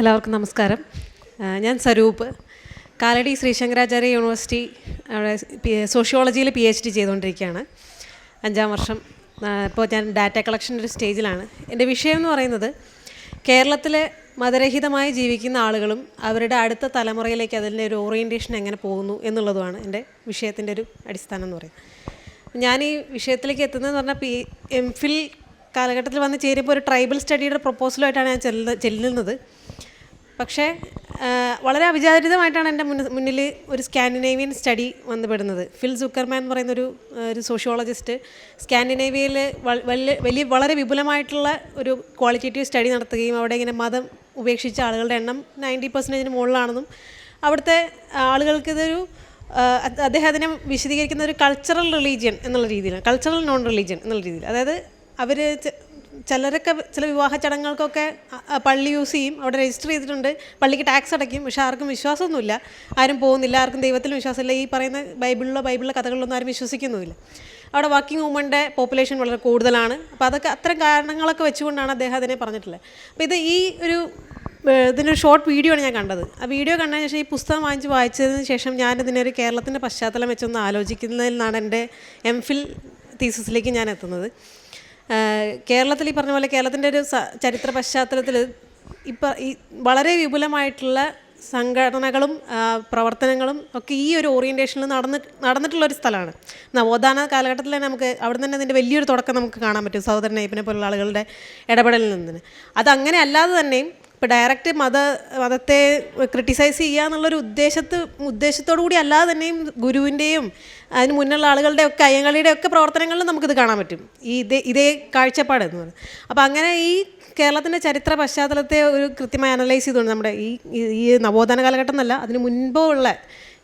എല്ലാവർക്കും നമസ്കാരം. ഞാൻ സ്വരൂപ്. കാലടി ശ്രീശങ്കരാചാര്യ യൂണിവേഴ്സിറ്റി സോഷ്യോളജിയിൽ പി എച്ച് ഡി ചെയ്തുകൊണ്ടിരിക്കുകയാണ്. അഞ്ചാം വർഷം. ഇപ്പോൾ ഞാൻ ഡാറ്റ കളക്ഷന്റെ ഒരു സ്റ്റേജിലാണ്. എന്റെ വിഷയം എന്ന് പറയുന്നത് കേരളത്തിലെ മതരഹിതമായി ജീവിക്കുന്ന ആളുകളും അവരുടെ അടുത്ത തലമുറയിലേക്ക് അതിന്റെ ഒരു ഓറിയന്റേഷൻ എങ്ങനെ പോകുന്നു എന്നുള്ളതുമാണ് എന്റെ വിഷയത്തിന്റെ ഒരു അടിസ്ഥാനം എന്ന് പറയുന്നത്. ഞാൻ ഈ വിഷയത്തിലേക്ക് എത്തുന്നതെന്ന് പറഞ്ഞാൽ പി എം ഫിൽ കാലഘട്ടത്തിൽ വന്ന് ചേരുമ്പോൾ ഒരു ട്രൈബൽ സ്റ്റഡിയുടെ പ്രപ്പോസലുമായിട്ടാണ് ഞാൻ ചെല്ലുന്നത്. പക്ഷേ വളരെ അവിചാരിതമായിട്ടാണ് എന്റെ മുന്നിൽ മുന്നിൽ ഒരു സ്കാൻഡിനേവിയൻ സ്റ്റഡി വന്നുപെടുന്നത്. ഫിൽ സുക്കർമാൻ എന്ന് പറയുന്നൊരു ഒരു സോഷ്യോളജിസ്റ്റ് സ്കാൻഡിനേവിയയിൽ വലിയ വളരെ വിപുലമായിട്ടുള്ള ഒരു ക്വാളിറ്റേറ്റീവ് സ്റ്റഡി നടത്തുകയും അവിടെ ഇങ്ങനെ മതം ഉപേക്ഷിച്ച ആളുകളുടെ എണ്ണം നയന്റി പെർസെന്റേജിന് മുകളിലാണെന്നും അവിടുത്തെ ആളുകൾക്ക് ഇതൊരു അദ്ദേഹം അതിനെ വിശദീകരിക്കുന്ന ഒരു കൾച്ചറൽ റിലീജിയൻ എന്നുള്ള രീതിയിലാണ്. കൾച്ചറൽ നോൺ റിലീജിയൻ എന്നുള്ള രീതിയിൽ. അതായത് അവർ ചിലരൊക്കെ ചില വിവാഹ ചടങ്ങുകൾക്കൊക്കെ പള്ളി യൂസ് ചെയ്യും അവിടെ രജിസ്റ്റർ ചെയ്തിട്ടുണ്ട് പള്ളിക്ക് ടാക്സ് അടയ്ക്കും പക്ഷെ ആർക്കും വിശ്വാസമൊന്നുമില്ല. ആരും പോകുന്നില്ല ആർക്കും ദൈവത്തിൽ വിശ്വാസമില്ല ഈ പറയുന്ന ബൈബിളിലോ ബൈബിളിലെ കഥകളിലൊന്നും ആരും വിശ്വസിക്കുന്നുമില്ല. അവിടെ വർക്കിംഗ് വുമന്റെ പോപ്പുലേഷൻ വളരെ കൂടുതലാണ്. അപ്പോൾ അതൊക്കെ അത്തരം കാരണങ്ങളൊക്കെ വെച്ചുകൊണ്ടാണ് അദ്ദേഹം അതിനെ പറഞ്ഞിട്ടുള്ളത്. അപ്പോൾ ഇത് ഈ ഒരു ഇതിനൊരു ഷോർട്ട് വീഡിയോ ആണ് ഞാൻ കണ്ടത്. ആ വീഡിയോ കണ്ടതിന് ശേഷം ഈ പുസ്തകം വാങ്ങിച്ച് വായിച്ചതിന് ശേഷം ഞാൻ ഇതിനൊരു കേരളത്തിന്റെ പശ്ചാത്തലം വെച്ചൊന്ന് ആലോചിക്കുന്നതിൽ നിന്നാണ് എന്റെ എം ഫിൽ തീസിസിലേക്ക് ഞാൻ എത്തുന്നത്. കേരളത്തിൽ ഈ പറഞ്ഞ പോലെ കേരളത്തിന്റെ ഒരു ചരിത്ര പശ്ചാത്തലത്തിൽ ഇപ്പം ഈ വളരെ വിപുലമായിട്ടുള്ള സംഘടനകളും പ്രവർത്തനങ്ങളും ഒക്കെ ഈ ഒരു ഓറിയന്റേഷനിൽ നടന്ന് നടന്നിട്ടുള്ള ഒരു സ്ഥലമാണ് നവോത്ഥാന കാലഘട്ടത്തിൽ തന്നെ നമുക്ക് അവിടെ തന്നെ അതിന്റെ വലിയൊരു തുടക്കം നമുക്ക് കാണാൻ പറ്റും സഹോദരൻ നയ്പിനെ പോലുള്ള ആളുകളുടെ ഇടപെടലിൽ നിന്ന്. അങ്ങനെ അല്ലാതെ തന്നെയും ഇപ്പോൾ ഡയറക്റ്റ് മത മതത്തെ ക്രിട്ടിസൈസ് ചെയ്യുക എന്നുള്ളൊരു ഉദ്ദേശത്ത് ഉദ്ദേശത്തോടു കൂടി അല്ലാതെ തന്നെയും ഗുരുവിന്റെയും അതിന് മുന്നുള്ള ആളുകളുടെ ഒക്കെ അയ്യങ്കളിയുടെ ഒക്കെ പ്രവർത്തനങ്ങളിലും നമുക്കിത് കാണാൻ പറ്റും. ഈ ഇതേ ഇതേ കാഴ്ചപ്പാട് എന്ന് പറയുന്നത്. അപ്പോൾ അങ്ങനെ ഈ കേരളത്തിന്റെ ചരിത്ര പശ്ചാത്തലത്തെ ഒരു കൃത്യമായി അനലൈസ് ചെയ്തുകൊണ്ട് നമ്മുടെ ഈ ഈ- നവോത്ഥാന കാലഘട്ടം എന്നല്ല അതിന് മുൻപുള്ള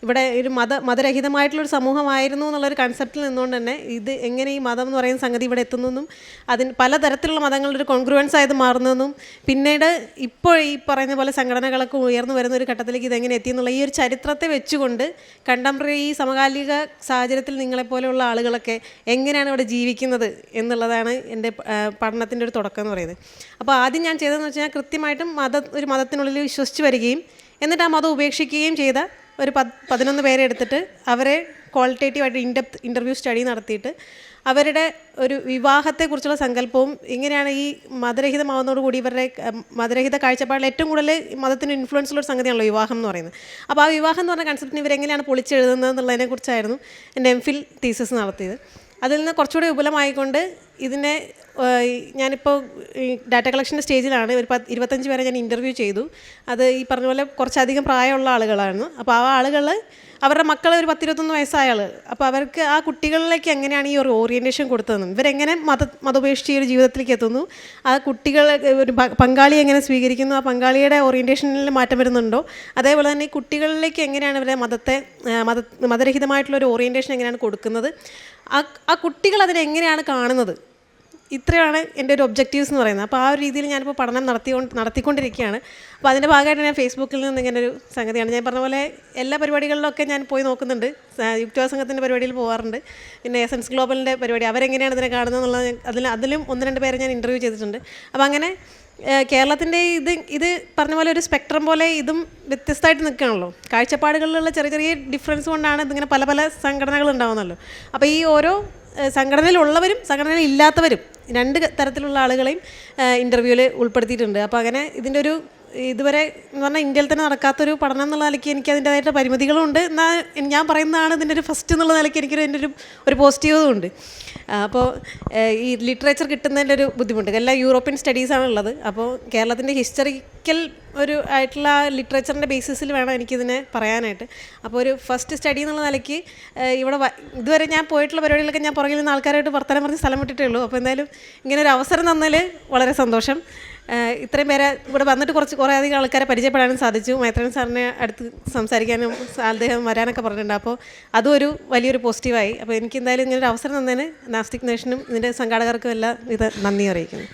ഇവിടെ ഒരു മത മതരഹിതമായിട്ടുള്ളൊരു സമൂഹമായിരുന്നു എന്നുള്ളൊരു കൺസെപ്റ്റിൽ നിന്നുകൊണ്ട് തന്നെ ഇത് എങ്ങനെ ഈ മതം എന്ന് പറയുന്ന സംഗതി ഇവിടെ എത്തുന്നതെന്നും അതിന് പലതരത്തിലുള്ള മതങ്ങളുടെ ഒരു കോൺഗ്രുവൻസ് ആയത് മാറുന്നതെന്നും പിന്നീട് ഇപ്പോൾ ഈ പറയുന്ന പോലെ സംഘടനകളൊക്കെ ഉയർന്നു വരുന്ന ഒരു ഘട്ടത്തിലേക്ക് ഇതെങ്ങനെ എത്തി എന്നുള്ള ഈ ഒരു ചരിത്രത്തെ വെച്ചുകൊണ്ട് കണ്ടംപററി ഈ സമകാലിക സാഹചര്യത്തിൽ നിങ്ങളെപ്പോലെയുള്ള ആളുകളൊക്കെ എങ്ങനെയാണ് ഇവിടെ ജീവിക്കുന്നത് എന്നുള്ളതാണ് എന്റെ പഠനത്തിന്റെ ഒരു തുടക്കം എന്ന് പറയുന്നത്. അപ്പോൾ ആദ്യം ഞാൻ ചെയ്തതെന്ന് വെച്ചാൽ കൃത്യമായിട്ടും മത ഒരു മതത്തിനുള്ളിൽ വിശ്വസിച്ച് വരികയും എന്നിട്ട് ആ മതം ഉപേക്ഷിക്കുകയും ചെയ്ത ഒരു പത് പതിനൊന്ന് പേരെ എടുത്തിട്ട് അവരെ ക്വാളിറ്റേറ്റീവായിട്ട് ഇൻഡെപ്ത് ഇന്റർവ്യൂ സ്റ്റഡി നടത്തിയിട്ട് അവരുടെ ഒരു വിവാഹത്തെക്കുറിച്ചുള്ള സങ്കല്പവും ഇങ്ങനെയാണ് ഈ മതരഹിതമാവുന്നതോടുകൂടി ഇവരുടെ മതരഹിത കാഴ്ചപ്പാടിൽ ഏറ്റവും കൂടുതൽ മതത്തിന് ഇൻഫ്ലുവൻസുള്ള ഒരു സംഗതിയാണല്ലോ വിവാഹം എന്ന് പറയുന്നത്. അപ്പോൾ ആ വിവാഹം എന്ന് പറഞ്ഞ കൺസെപ്റ്റിന് ഇവരെങ്ങനെയാണ് പൊളിച്ചെഴുതുന്നത് എന്നുള്ളതിനെക്കുറിച്ചായിരുന്നു എന്റെ എം ഫിൽ തീസസ് നടത്തിയത്. അതിൽ നിന്ന് കുറച്ചുകൂടി വിപുലമായിക്കൊണ്ട് ഇതിനെ ഞാനിപ്പോൾ ഡാറ്റ കളക്ഷന്റെ സ്റ്റേജിലാണ് ഒരു പത്ത് ഇരുപത്തഞ്ച് പേരെ ഞാൻ ഇന്റർവ്യൂ ചെയ്തു. അത് ഈ പറഞ്ഞ പോലെ കുറച്ചധികം പ്രായമുള്ള ആളുകളാണ്. അപ്പോൾ ആ ആളുകൾ അവരുടെ മക്കൾ ഒരു പത്തിരുപത്തൊന്ന് വയസ്സായ ആൾ അപ്പോൾ അവർക്ക് ആ കുട്ടികളിലേക്ക് എങ്ങനെയാണ് ഈ ഒരു ഓറിയന്റേഷൻ കൊടുത്തതെന്നും ഇവരെങ്ങനെ മത മതോപേക്ഷിച്ച് ഈ ഒരു ജീവിതത്തിലേക്ക് എത്തുന്നു ആ കുട്ടികൾ ഒരു പങ്കാളിയെ എങ്ങനെ സ്വീകരിക്കുന്നു ആ പങ്കാളിയുടെ ഓറിയന്റേഷനിൽ മാറ്റം വരുന്നുണ്ടോ? അതേപോലെ തന്നെ ഈ കുട്ടികളിലേക്ക് എങ്ങനെയാണ് ഇവരെ മതത്തെ മത മതരഹിതമായിട്ടുള്ള ഒരു ഓറിയന്റേഷൻ എങ്ങനെയാണ് കൊടുക്കുന്നത്? ആ ആ കുട്ടികൾ അതിനെങ്ങനെയാണ് കാണുന്നത്? ഇത്രയാണ് എന്റെ ഒരു ഒബ്ജക്റ്റീവ്സ് എന്ന് പറയുന്നത്. അപ്പോൾ ആ ഒരു രീതിയിൽ ഞാനിപ്പോൾ പഠനം നടത്തിക്കൊണ്ട് നടത്തിക്കൊണ്ടിരിക്കുകയാണ്. അപ്പോൾ അതിന്റെ ഭാഗമായിട്ട് ഞാൻ ഫേസ്ബുക്കിൽ നിന്ന് ഇങ്ങനെ ഒരു സംഗതിയാണ്. ഞാൻ പറഞ്ഞ പോലെ എല്ലാ പരിപാടികളിലൊക്കെ ഞാൻ പോയി നോക്കുന്നുണ്ട്. യുക്തിവാ സംഘത്തിന്റെ പരിപാടിയിൽ പോകാറുണ്ട് പിന്നെ എസൻസ് ഗ്ലോബലിന്റെ പരിപാടി. അവരെങ്ങനെയാണ് ഇതിനെ കാണുന്നത് എന്നുള്ളത് അതിൽ അതിലും ഒന്ന് രണ്ട് പേരെ ഞാൻ ഇന്റർവ്യൂ ചെയ്തിട്ടുണ്ട്. അപ്പോൾ അങ്ങനെ കേരളത്തിന്റെ ഇത് ഇത് പറഞ്ഞ പോലെ ഒരു സ്പെക്ട്രം പോലെ ഇതും വ്യത്യസ്തമായിട്ട് നിൽക്കുകയാണല്ലോ. കാഴ്ചപ്പാടുകളിലുള്ള ചെറിയ ചെറിയ ഡിഫറൻസ് കൊണ്ടാണ് ഇതിങ്ങനെ പല പല സംഘടനകൾ ഉണ്ടാവുന്നല്ലോ. അപ്പോൾ ഈ ഓരോ സംഘടനയിലുള്ളവരും സംഘടനയിൽ ഇല്ലാത്തവരും രണ്ട് തരത്തിലുള്ള ആളുകളെയും ഇന്റർവ്യൂവിൽ ഉൾപ്പെടുത്തിയിട്ടുണ്ട്. അപ്പോൾ അങ്ങനെ ഇതിന്റെ ഒരു ഇതുവരെ എന്ന് പറഞ്ഞാൽ ഇന്ത്യയിൽ തന്നെ നടക്കാത്തൊരു പഠനം എന്നുള്ള നിലയ്ക്ക് എനിക്ക് അതിന്റേതായിട്ട് പരിമിതികളുണ്ട്. എന്നാൽ ഞാൻ പറയുന്നതാണ് ഇതിന്റെ ഒരു ഫസ്റ്റ് എന്നുള്ള നിലയ്ക്ക് എനിക്കൊരു എന്റെ ഒരു ഒരു പോസിറ്റീവും ഉണ്ട്. അപ്പോൾ ഈ ലിറ്ററേച്ചർ കിട്ടുന്നതിന്റെ ഒരു ബുദ്ധിമുട്ട്. എല്ലാം യൂറോപ്യൻ സ്റ്റഡീസാണ് ഉള്ളത് അപ്പോൾ കേരളത്തിന്റെ ഹിസ്റ്ററിക്കൽ ഒരു ആയിട്ടുള്ള ലിറ്ററേച്ചറിന്റെ ബേസിസിൽ വേണം എനിക്കിതിനെ പറയാനായിട്ട്. അപ്പോൾ ഒരു ഫസ്റ്റ് സ്റ്റഡി എന്നുള്ള നിലയ്ക്ക് ഇവിടെ ഇതുവരെ ഞാൻ പോയിട്ടുള്ള പരിപാടികളൊക്കെ ഞാൻ പുറകിൽ നിന്ന് ആൾക്കാരായിട്ട് വർത്തമാനം പറഞ്ഞ് സ്ഥലം വിട്ടിട്ടേ ഉള്ളൂ. അപ്പോൾ എന്തായാലും ഇങ്ങനെ ഒരു അവസരം തന്നതിൽ വളരെ സന്തോഷം. ഇത്രയും പേരെ ഇവിടെ വന്നിട്ട് കുറച്ച് കുറേ അധികം ആൾക്കാരെ പരിചയപ്പെടാനും സാധിച്ചു. മൈത്രൻ സാറിനെ അടുത്ത് സംസാരിക്കാനും അദ്ദേഹം വരാനൊക്കെ പറഞ്ഞിട്ടുണ്ട്. അപ്പോൾ അതും ഒരു വലിയൊരു പോസിറ്റീവായി അപ്പോൾ എനിക്ക് എന്തായാലും ഇങ്ങനെ ഒരു അവസരം തന്നതിന് നാസ്റ്റിക് നേഷനും ഇതിന്റെ സംഘാടകർക്കും എല്ലാം ഇത് നന്ദി അറിയിക്കുന്നു.